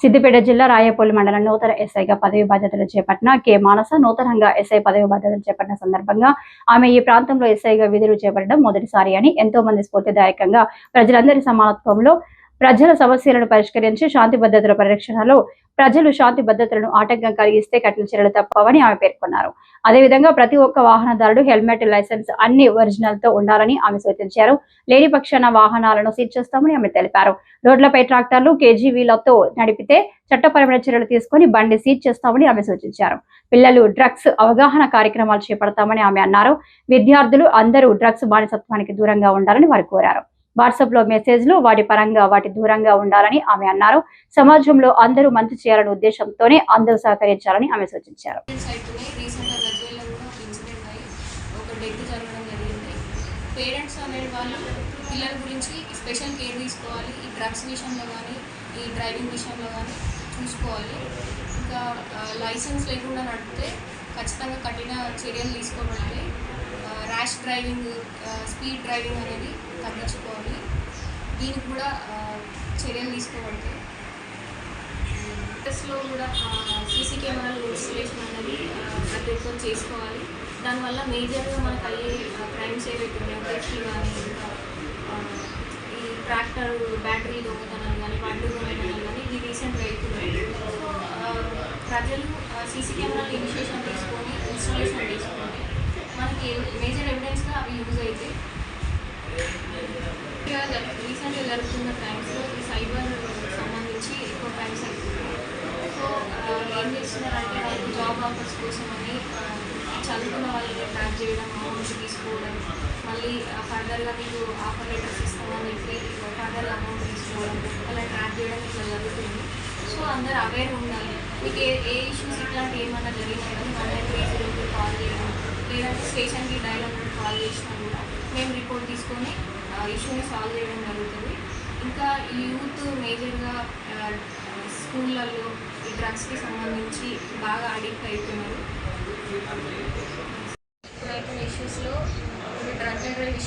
సిద్దిపేట జిల్లా రాయపల్లి మండలం నూతన ఎస్ఐగా పదవి బాధ్యతలు చేపట్టిన కె మానస నూతనంగా ఎస్ఐ పదవి బాధ్యతలు చేపట్టిన సందర్భంగా ఆమె ఈ ప్రాంతంలో ఎస్ఐగా విధులు చేపట్టడం మొదటిసారి అని ఎంతో మంది స్ఫూర్తిదాయకంగా ప్రజలందరి సమానత్వంలో ప్రజల సమస్యలను పరిష్కరించి శాంతి భద్రతల పరిరక్షణలో ప్రజలు శాంతి భద్రతలను ఆటంకం కలిగిస్తే కఠిన చర్యలు తప్పవని ఆమె పేర్కొన్నారు. అదేవిధంగా ప్రతి ఒక్క వాహనదారుడు హెల్మెట్ లైసెన్స్ అన్ని ఒరిజినల్తో ఉండాలని ఆమె సూచించారు. లేని పక్షాన వాహనాలను సీజ్ చేస్తామని ఆమె తెలిపారు. రోడ్లపై ట్రాక్టర్లు కేజీవీలతో నడిపితే చట్టపరమైన చర్యలు తీసుకొని బండి సీజ్ చేస్తామని ఆమె సూచించారు. పిల్లలు డ్రగ్స్ అవగాహన కార్యక్రమాలు చేపడతామని ఆమె అన్నారు. విద్యార్థులు అందరూ డ్రగ్స్ బానిసత్వానికి దూరంగా ఉండాలని వారు కోరారు. వాట్సాప్లో మెసేజ్లు వాటి పరంగా వాటి దూరంగా ఉండాలని ఆమె అన్నారు. సమాజంలో అందరూ మంచి చేయాలనే ఉద్దేశంతోనే అందరూ సహకరించాలని ఆమె సూచించారు. రీసెంట్గా కూడా జరిగింది పేరెంట్స్ అనే వాళ్ళు పిల్లల గురించి స్పెషల్ కేర్ తీసుకోవాలి ఈ డ్రగ్స్ విషయంలో కానీ ఈ డ్రైవింగ్ విషయంలో కానీ చూసుకోవాలి. ఇంకా లైసెన్స్ లేకుండా నడిపితే ఖచ్చితంగా కఠిన చర్యలు తీసుకోబడతాయి ర్యాష్ డ్రైవింగ్ స్పీడ్ డ్రైవింగ్ అనేది తగ్గించుకోవాలి. దీనికి కూడా చర్యలు తీసుకోబడతాయి లో కూడా సీసీ కెమెరాలు ఇన్స్టలేషన్ అనేది ప్రతి ఒక్కరు చేసుకోవాలి. దానివల్ల మేజర్గా మనకు అయ్యే క్రైమ్స్ ఏవైతే ఉన్నాయో కానీ ఈ ట్రాక్టర్ బ్యాటరీ దొంగతనాలు కానీ బండ్లు దొంగతనాలు కానీ ఇది రీసెంట్గా అవుతున్నాయి. ప్రజలు సీసీ కెమెరాలు ఇనిషియేషన్ తీసుకొని ఇన్స్టాలేషన్ తీసుకోండి రీసెంట్గా జరుగుతున్న క్రైమ్స్లో ఈ సైబర్ సంబంధించి ఎక్కువ క్రైమ్స్ అవుతున్నాయి సో ఏం చేస్తున్నారంటే వాళ్ళు జాబ్ ఆఫర్స్ కోసం అని చదువుకున్న వాళ్ళని ట్రాక్ చేయడం అమౌంట్ తీసుకోవడం మళ్ళీ ఫర్దర్గా మీకు ఆఫర్ లెటర్స్ ఇస్తామని చెప్పి ఫర్దర్గా అమౌంట్ తీసుకోవడం అలా ట్రాక్ చేయడం ఇట్లా జరుగుతుంది. సో అందరు అవేర్ ఉండాలి. మీకు ఏ ఏ ఇష్యూస్ ఇట్లాంటి ఏమన్నా జరిగినా కానీ వన్ నైన్ త్రీ జీరోకి కాల్ చేయడం లేదంటే స్టేషన్కి డైల్ హండ్రెడ్ కాల్ చేసినా కూడా మేము రిపోర్ట్ తీసుకొని ఇష్యూని సాల్వ్ చేయడం జరుగుతుంది. ఇంకా ఈ యూత్ మేజర్గా స్కూళ్ళల్లో ఈ డ్రగ్స్కి సంబంధించి బాగా అడిక్ట్ అవుతున్నారు ఇష్యూస్లో డ్రగ్ అండ్